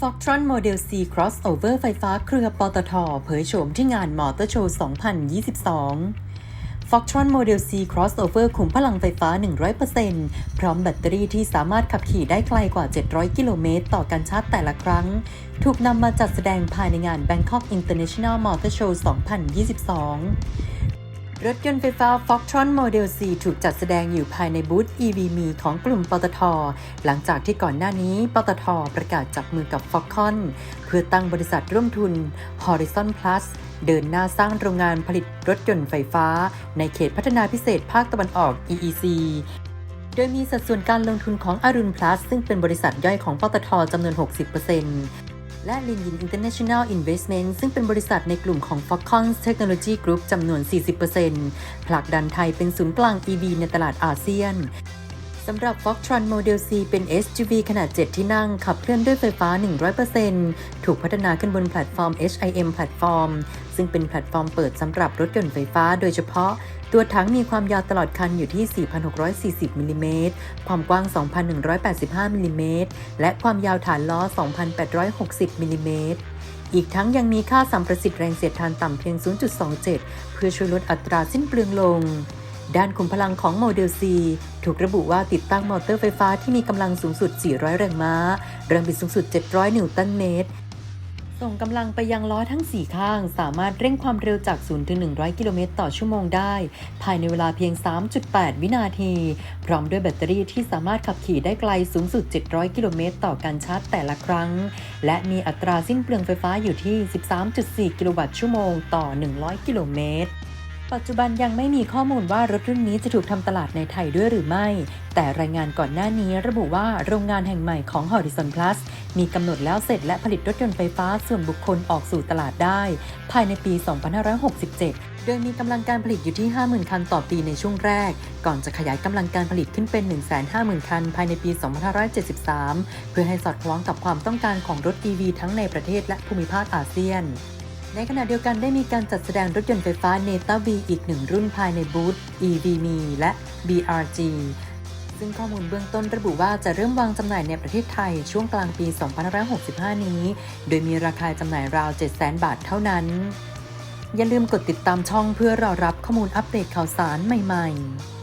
Foxtron Model C Crossover ไฟฟ้าเครือปตทเผยโฉมที่งานมอเตอร์โชว์ 2022 Foxtron Model C Crossover ขุมพลังไฟฟ้า 100%พร้อมแบตเตอรี่ที่สามารถขับขี่ได้ไกลกว่า 700 กิโลเมตร ต่อการชาร์จแต่ละครั้ง ถูกนำมาจัดแสดงภายในงาน Bangkok International Motor Show 2022 รถยนต์ไฟฟ้า Foxtron Model C ถูกจัดแสดงอยู่ภายในบูธ EVM ของกลุ่มปตท หลังจากที่ก่อนหน้านี้ปตท ประกาศจับมือกับ Foxconn เพื่อตั้งบริษัทร่วมทุน Horizon Plus เดินหน้าสร้างโรงงานผลิตรถยนต์ไฟฟ้า ในเขตพัฒนาพิเศษภาคตะวันออก EEC โดยมีสัดส่วนการลงทุนของอรุณ plus ซึ่งเป็นบริษัทย่อยของปตทจำนวน 60% และลินยิน International Investment ซึ่งเป็นบริษัทในกลุ่มของ Foxconn Technology Group จำนวน 40%ผลักดันไทยเป็นศูนย์กลาง EV ในตลาดอาเซียน สำหรับ Foxtron Model C เป็น SUV ขนาด 7 ที่นั่ง ขับเคลื่อนด้วยไฟฟ้า 100%ถูกพัฒนาขึ้นบนแพลตฟอร์ม HIM แพลตฟอร์ม ซึ่งเป็นแพลตฟอร์มเปิดสำหรับรถยนต์ไฟฟ้าโดยเฉพาะ ตัวถังมีความยาวตลอดคันอยู่ที่ 4,640 มิลลิเมตร ความกว้าง 2,185 มิลลิเมตร และความยาวฐานล้อ 2,860 มิลลิเมตรอีกทั้งยังมีค่าสัมประสิทธิ์แรงเสียดทานต่ำเพียง 0.27 เพื่อช่วยลดอัตราสิ้นเปลืองลง ด้านขุมพลังของโมเดล C ถูกระบุว่าติดตั้งมอเตอร์ไฟฟ้าที่มีกำลังสูงสุด 400 แรงม้า แรงบิดสูงสุด 700 นิวตันเมตร ส่งกำลังไปยังล้อทั้ง 4 ข้าง สามารถเร่งความเร็วจาก 0 ถึง 100 กิโลเมตรต่อชั่วโมงได้ ภายในเวลาเพียง 3.8 วินาที พร้อมด้วยแบตเตอรี่ที่สามารถขับขี่ได้ไกลสูงสุด 700 กิโลเมตรต่อการชาร์จแต่ละครั้ง และมีอัตราสิ้นเปลืองไฟฟ้าอยู่ที่ 13.4 กิโลวัตต์ชั่วโมงต่อ 100 กิโลเมตร ปัจจุบันยังไม่มีข้อมูลว่ารถรุ่นนี้จะถูกทำตลาดในไทยด้วยหรือไม่ แต่รายงานก่อนหน้านี้ระบุว่าโรงงานแห่งใหม่ของ Horizon Plus มีกำหนดแล้วเสร็จและผลิตรถยนต์ไฟฟ้าส่วนบุคคลออกสู่ตลาดได้ ภายในปี 2567 โดยมีกำลังการผลิตอยู่ที่ 50,000 คันต่อปีในช่วงแรก ก่อนจะขยายกำลังการผลิตขึ้นเป็น 150,000 คัน ภายในปี 2573 เพื่อให้สอดคล้องกับความต้องการของรถ EV ทั้งในประเทศและภูมิภาคอาเซียน ในขณะเดียวกันได้มีการจัดแสดงรถยนต์ไฟฟ้า Neta V อีกหนึ่งรุ่นภายในบูธ EVMe และ BRG ซึ่งข้อมูลเบื้องต้นระบุว่าจะเริ่มวางจำหน่ายในประเทศไทยช่วงกลางปี 2565 นี้ โดยมีราคาจำหน่ายราว 700,000 บาทเท่านั้น อย่าลืมกดติดตามช่องเพื่อรอรับข้อมูลอัปเดตข่าวสารใหม่ ๆ